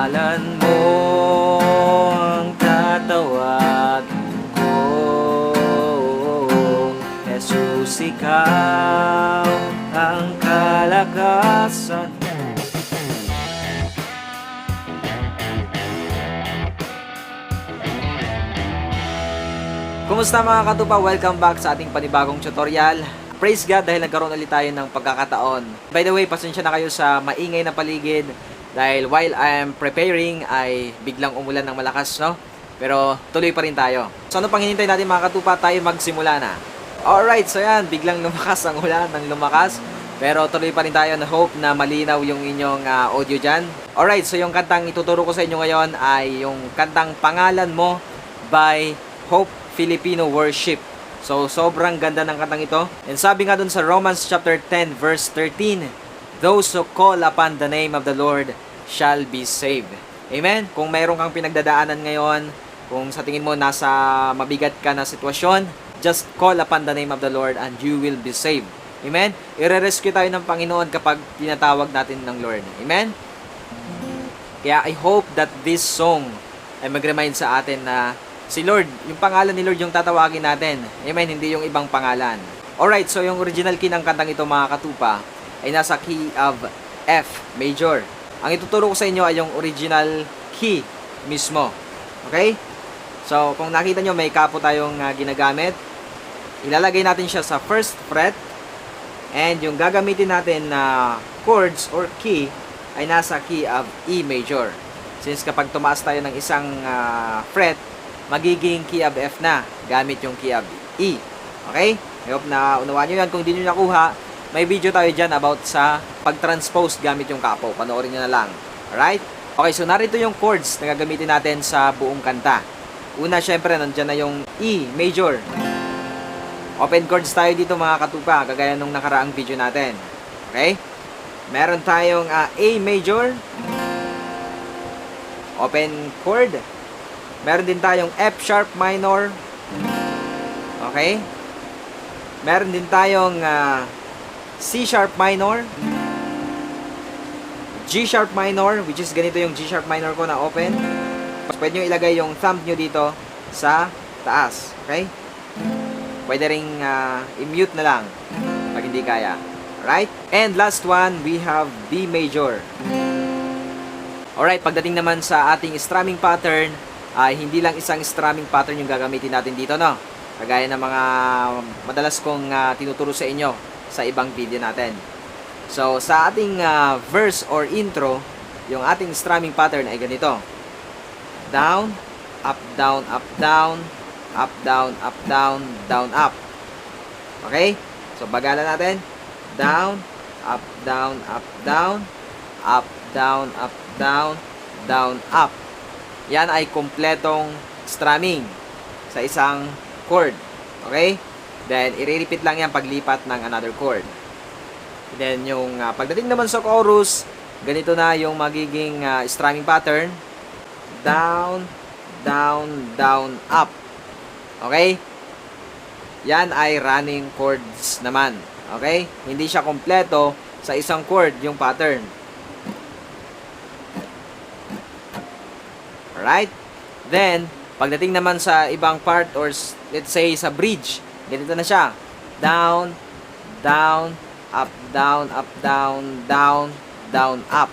pangalan mo ang tatawag ko Jesus, ikaw ang kalakasan Kumusta mga katupa? Welcome back sa ating panibagong tutorial. Praise God dahil nagkaroon ulit tayo ng pagkakataon. By the way, pasensya na kayo sa maingay na paligid dahil while I am preparing ay biglang umulan ng malakas, no? Pero tuloy pa rin tayo. So ano pang hinintay natin mga katupa? Tayo magsimula na. Alright, so yan, biglang lumakas ang ulan ng lumakas. Pero tuloy pa rin tayo na hope na malinaw yung inyong ah, audio dyan. Alright, so yung kantang ituturo ko sa inyo ngayon ay yung kantang Pangalan Mo by Hope Filipino Worship. So, sobrang ganda ng kantang ito. And sabi nga dun sa Romans chapter 10 verse 13, Those who call upon the name of the Lord shall be saved. Amen? Kung mayroon kang pinagdadaanan ngayon, kung sa tingin mo nasa mabigat ka na sitwasyon, just call upon the name of the Lord and you will be saved. Amen? Ire-rescue tayo ng Panginoon kapag tinatawag natin ng Lord. Amen? Kaya I hope that this song ay mag-remind sa atin na si Lord, yung pangalan ni Lord yung tatawagin natin. Amen, hindi yung ibang pangalan. Alright, so yung original key ng kantang ito mga katupa ay nasa key of F major. Ang ituturo ko sa inyo ay yung original key mismo. Okay? So, kung nakita nyo, may kapo tayong ah, ginagamit. Ilalagay natin siya sa first fret. And yung gagamitin natin na chords or key ay nasa key of E major. Since kapag tumaas tayo ng isang ah, fret, magiging key of F na gamit yung key of E. Okay? I hope na unawaan nyo yan. Kung di nyo nakuha, may video tayo dyan about sa pag-transpose gamit yung kapo. Panoorin nyo na lang. Alright? Okay, so narito yung chords na gagamitin natin sa buong kanta. Una, syempre, nandyan na yung E major. Open chords tayo dito mga katupa, kagaya nung nakaraang video natin. Okay? Meron tayong ah, A major. Open chord. Meron din tayong F sharp minor. Okay? Meron din tayong ah, C sharp minor. G sharp minor, which is ganito yung G sharp minor ko na open. Pwede nyo ilagay yung thumb nyo dito sa taas. Okay? Pwede ring ah, i-mute na lang pag hindi kaya. Right? And last one, we have B major. Alright, pagdating naman sa ating strumming pattern, ay hindi lang isang strumming pattern yung gagamitin natin dito, no? Kagaya ng mga madalas kong ah, tinuturo sa inyo sa ibang video natin. So, sa ating ah, verse or intro, yung ating strumming pattern ay ganito. Down, up, down, up, down, up, down, up, down, down, up. Okay? So, bagalan natin. Down, up, down, up, down, up, down, up, down, down, up. Yan ay kompletong strumming sa isang chord. Okay? Then, i-repeat lang yan paglipat ng another chord. Then, yung ah, pagdating naman sa chorus, ganito na yung magiging ah, strumming pattern. Down, down, down, up. Okay? Yan ay running chords naman. Okay? Hindi siya kompleto sa isang chord yung pattern. Alright? Then, pagdating naman sa ibang part or let's say sa bridge, ganito na siya. Down, down, up, down, up, down, down, down, up.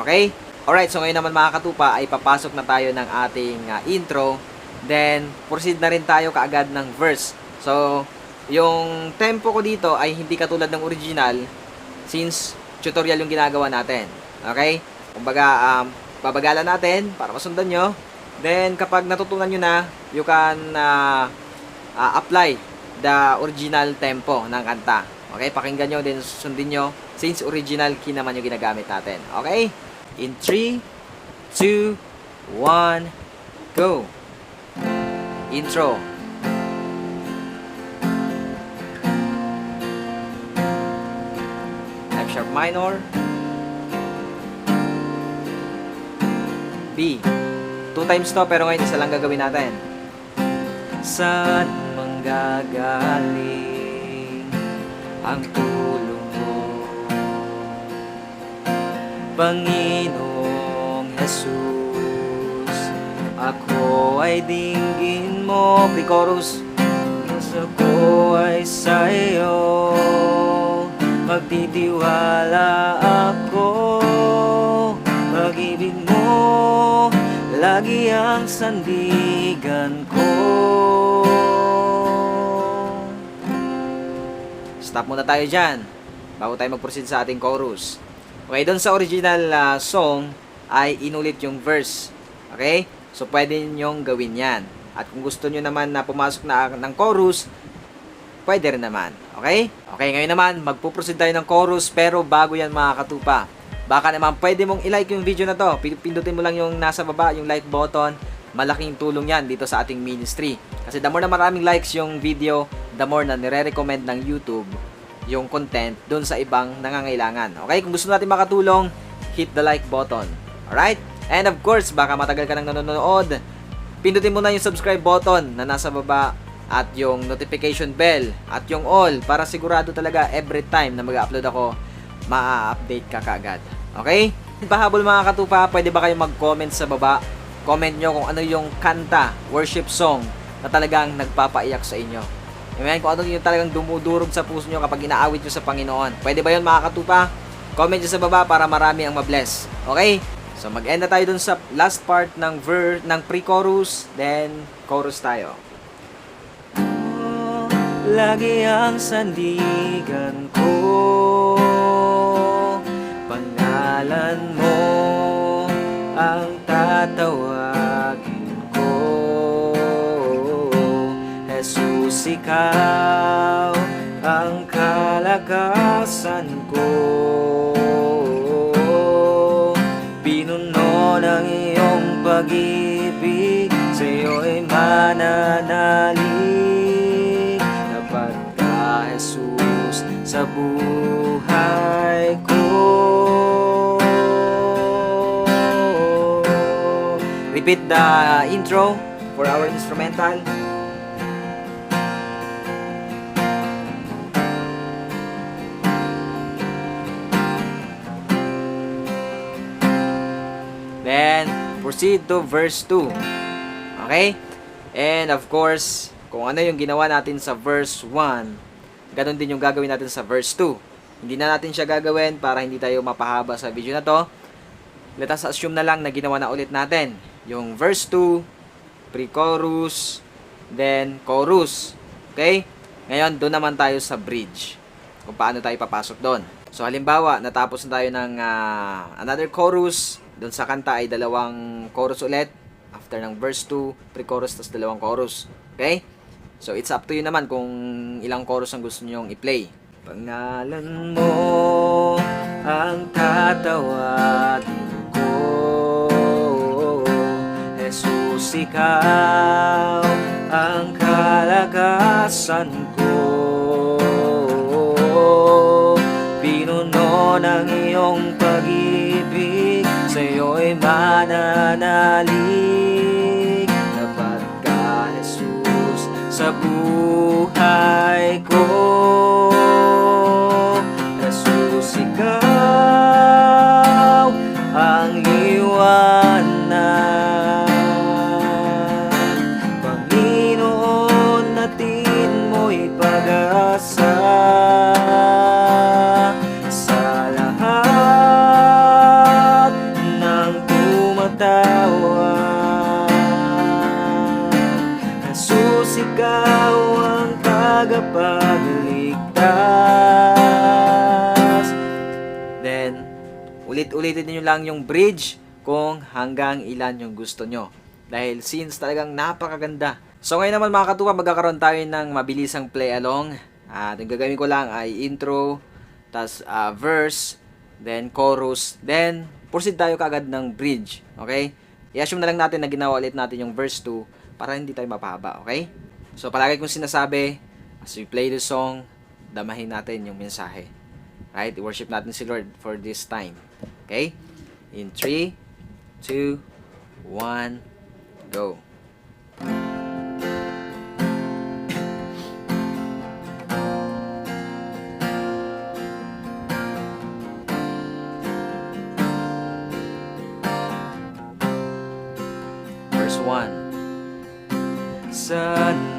Okay? Alright, so ngayon naman mga katupa ay papasok na tayo ng ating ah, intro. Then, proceed na rin tayo kaagad ng verse. So, yung tempo ko dito ay hindi katulad ng original since tutorial yung ginagawa natin. Okay? Kumbaga, um, babagalan natin para masundan nyo. Then, kapag natutunan nyo na, you can uh, uh, apply the original tempo ng kanta. Okay? Pakinggan nyo, then sundin nyo since original key naman yung ginagamit natin. Okay? In 3, 2, 1, go! Intro. F sharp minor. B. Two times to, pero ngayon isa lang gagawin natin. Saan manggagaling ang tulong mo? Panginoong Jesus Ako ay dinggin mo Pre-chorus Puso ko ay sa iyo Magtitiwala sandigan ko Stop muna tayo dyan bago tayo mag-proceed sa ating chorus. Okay, doon sa original ah, song ay inulit yung verse. Okay? So, pwede nyong gawin yan. At kung gusto nyo naman na pumasok na ng chorus, pwede rin naman. Okay? Okay, ngayon naman, magpuproceed tayo ng chorus pero bago yan mga katupa. Baka naman pwede mong i-like yung video na to. Pin- Pindutin mo lang yung nasa baba, yung like button. Malaking tulong yan dito sa ating ministry. Kasi the more na maraming likes yung video, the more na nire-recommend ng YouTube yung content doon sa ibang nangangailangan. Okay? Kung gusto natin makatulong, hit the like button. Alright? And of course, baka matagal ka nang nanonood, pindutin mo na yung subscribe button na nasa baba at yung notification bell at yung all para sigurado talaga every time na mag-upload ako, maa-update ka kaagad. Okay? Pahabol mga katupa, pwede ba kayo mag-comment sa baba? Comment nyo kung ano yung kanta, worship song na talagang nagpapaiyak sa inyo. Amen? Kung ano yung talagang dumudurog sa puso nyo kapag inaawit nyo sa Panginoon. Pwede ba yun mga katupa? Comment nyo sa baba para marami ang mabless. Okay? So mag-end na tayo dun sa last part ng ver ng pre-chorus, then chorus tayo. Lagi ang sandigan ko mananalig Dapat ka, Jesus, sa buhay ko Repeat the intro for our instrumental. Then, proceed to verse 2. Okay? And of course, kung ano yung ginawa natin sa verse 1, ganun din yung gagawin natin sa verse 2. Hindi na natin siya gagawin para hindi tayo mapahaba sa video na to. Let us assume na lang na ginawa na ulit natin. Yung verse 2, pre-chorus, then chorus. Okay? Ngayon, doon naman tayo sa bridge. Kung paano tayo papasok doon. So, halimbawa, natapos na tayo ng ah, another chorus. Doon sa kanta ay dalawang chorus ulit. After ng verse 2, pre-chorus, tapos dalawang chorus. Okay? So, it's up to you naman kung ilang chorus ang gusto nyong i-play. Pangalan mo ang tatawagin ko Jesus, ikaw ang kalakasan ko Pinuno ng iyong iyo'y mananalig Dapat ka, Jesus, sa buhay ko ikaw ang tagapagligtas Then, ulit-ulitin niyo lang yung bridge kung hanggang ilan yung gusto nyo. Dahil since talagang napakaganda. So ngayon naman mga katuwa, magkakaroon tayo ng mabilisang play along. At yung gagawin ko lang ay intro, tas ah, verse, then chorus, then proceed tayo kagad ng bridge. Okay? I-assume na lang natin na ginawa ulit natin yung verse 2 para hindi tayo mapahaba. Okay? So palagi kong sinasabi, as we play the song, damahin natin yung mensahe. Right? I-worship natin si Lord for this time. Okay? In 3, 2, 1, go. buwan Saan manggagaling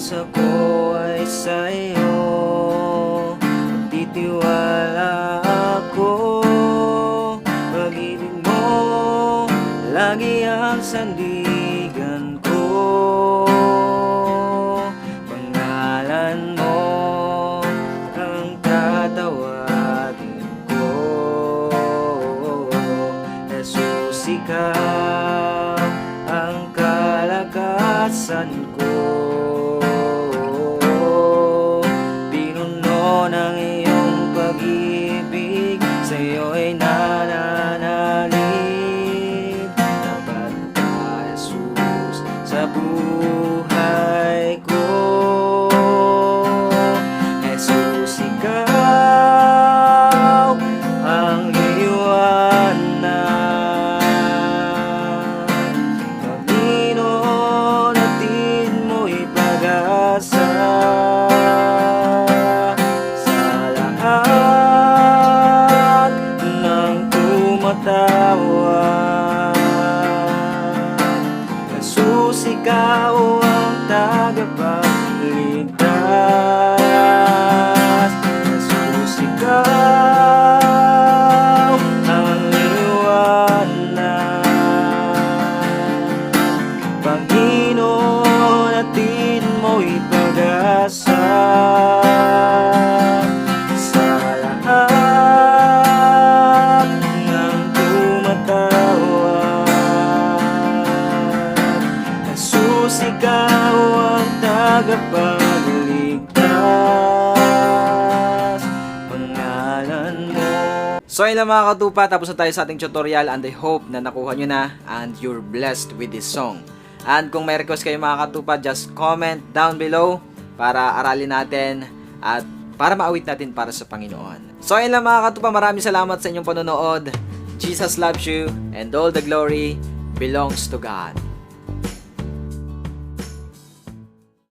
Pag-asa ko ay sa'yo natin mo'y pag-asa. Sa lahat ng tumatawa Jesus, ikaw ang tagapagligtas. Pangalan mo. So ayun lang mga katupa, tapos na tayo sa ating tutorial and I hope na nakuha nyo na and you're blessed with this song. And kung may request kayo mga katupa, just comment down below para aralin natin at para maawit natin para sa Panginoon. So ayun lang mga katupa, maraming salamat sa inyong panonood. Jesus loves you and all the glory belongs to God.